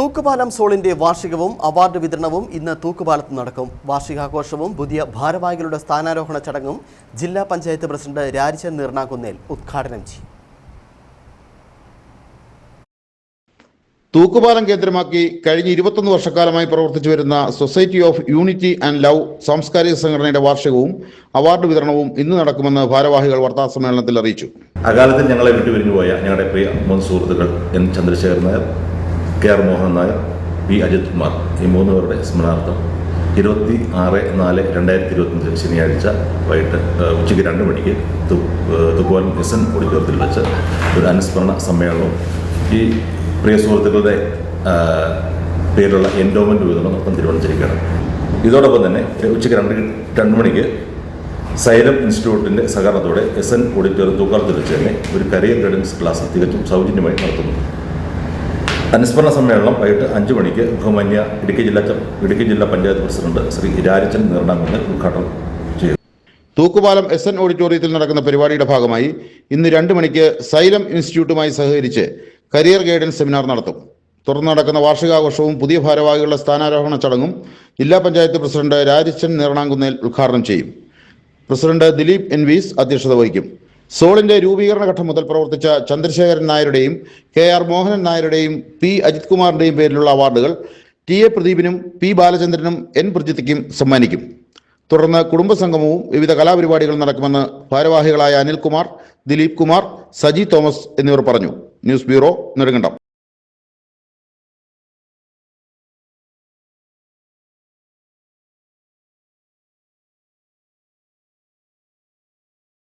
തൂക്കുപാലം സോളിന്റെ വാർഷികവും award വിതരണവും ഇന്ന് തൂക്കുപാലത്ത് നടക്കും. വാർഷികാഘോഷവും പുതിയ ഭാരവാഹികളുടെ സ്ഥാനാരോഹണ ചടങ്ങും ജില്ലാ പഞ്ചായത്ത് പ്രസിഡന്റ് രാരിച്ചൻ നീർണാകുന്നേൽ ഉദ്ഘാടനം ചെയ്യും. തൂക്കുപാലം കേന്ദ്രമാക്കി കഴിഞ്ഞ ഇരുപത്തൊന്ന് വർഷക്കാലമായി പ്രവർത്തിച്ചു വരുന്ന society of unity and love സാംസ്കാരിക സംഘടനയുടെ വാർഷികവും അവാർഡ് വിതരണവും ഇന്ന് നടക്കുമെന്ന് ഭാരവാഹികൾ വാർത്താസമ്മേളനത്തിൽ അറിയിച്ചു. അകാലത്തിൽ ഞങ്ങളെ വിട്ടുപിരിഞ്ഞു പോയ ഞങ്ങളുടെ പ്രിയ മുൻ സുഹൃത്തുക്കൾ N Chandrasekharan Nair K R Mohan Nair P Ajith Kumar. ഈ മൂന്ന് പേരുടെ സ്മരണാർത്ഥം ഇരുപത്തി ആറ് നാല് രണ്ടായിരത്തി ഇരുപത്തഞ്ച് ശനിയാഴ്ച വൈകിട്ട് ഉച്ചയ്ക്ക് രണ്ട് മണിക്ക് തുക്കോലം എസ് എൻ ഓഡിറ്റോറിയത്തിൽ വെച്ച് ഒരു അനുസ്മരണ സമ്മേളനവും ഈ പ്രിയ സുഹൃത്തുക്കളുടെ പേരിലുള്ള എൻഡോമെന്റ് വിതരണം നൃത്തം തീരുമാനിച്ചിരിക്കുകയാണ്. ഇതോടൊപ്പം തന്നെ ഉച്ചയ്ക്ക് രണ്ട് രണ്ട് മണിക്ക് സൈലം ഇൻസ്റ്റിറ്റ്യൂട്ടിന്റെ സഹകരണത്തോടെ എസ് എൻ ഓഡിറ്റോറിയം തൂക്കാലത്തിൽ വെച്ച് തന്നെ ഒരു കരിയർ ഗൈഡൻസ് ക്ലാസ് തികച്ചും സൗജന്യമായി നടത്തുന്നു. അനുസ്മരണ സമ്മേളനം വൈകിട്ട് അഞ്ച് മണിക്ക് ബഹുമാന്യ ഇടുക്കി ജില്ലാ ഇടുക്കി ജില്ലാ പഞ്ചായത്ത് പ്രസിഡന്റ് ശ്രീ രാജച്ചൻ നീർണാകുന്ന് ഉദ്ഘാടനം തൂക്കുപാലം എസ് എൻ ഓഡിറ്റോറിയത്തിൽ നടക്കുന്ന പരിപാടിയുടെ ഭാഗമായി ഇന്ന് രണ്ട് മണിക്ക് സൈലം ഇൻസ്റ്റിറ്റ്യൂട്ടുമായി സഹകരിച്ച് കരിയർ ഗൈഡൻസ് സെമിനാർ നടത്തും. തുടർന്ന് നടക്കുന്ന വാർഷികാഘോഷവും പുതിയ ഭാരവാഹികളുടെ സ്ഥാനാരോഹണ ചടങ്ങും ജില്ലാ പഞ്ചായത്ത് പ്രസിഡന്റ് രാജച്ചൻ നീർണാകുന്നേൽ ഉദ്ഘാടനം ചെയ്യും. പ്രസിഡന്റ് ദിലീപ് എൻ വീസ് അധ്യക്ഷത വഹിക്കും. സോളിന്റെ രൂപീകരണ ഘട്ടം മുതൽ പ്രവർത്തിച്ച ചന്ദ്രശേഖരൻ നായരുടെയും കെ ആർ മോഹനൻ നായരുടെയും പി അജിത് കുമാറിന്റെയും പേരിലുള്ള അവാർഡുകൾ ടി എ പ്രദീപിനും പി ബാലചന്ദ്രനും എൻ പ്രജിത്തിക്കും സമ്മാനിക്കും. തുടർന്ന് കുടുംബസംഗമവും വിവിധ കലാപരിപാടികളും നടക്കുമെന്ന് ഭാരവാഹികളായ അനിൽകുമാർ ദിലീപ് കുമാർ സജി തോമസ് എന്നിവർ പറഞ്ഞു. News bureau Nedumkandam.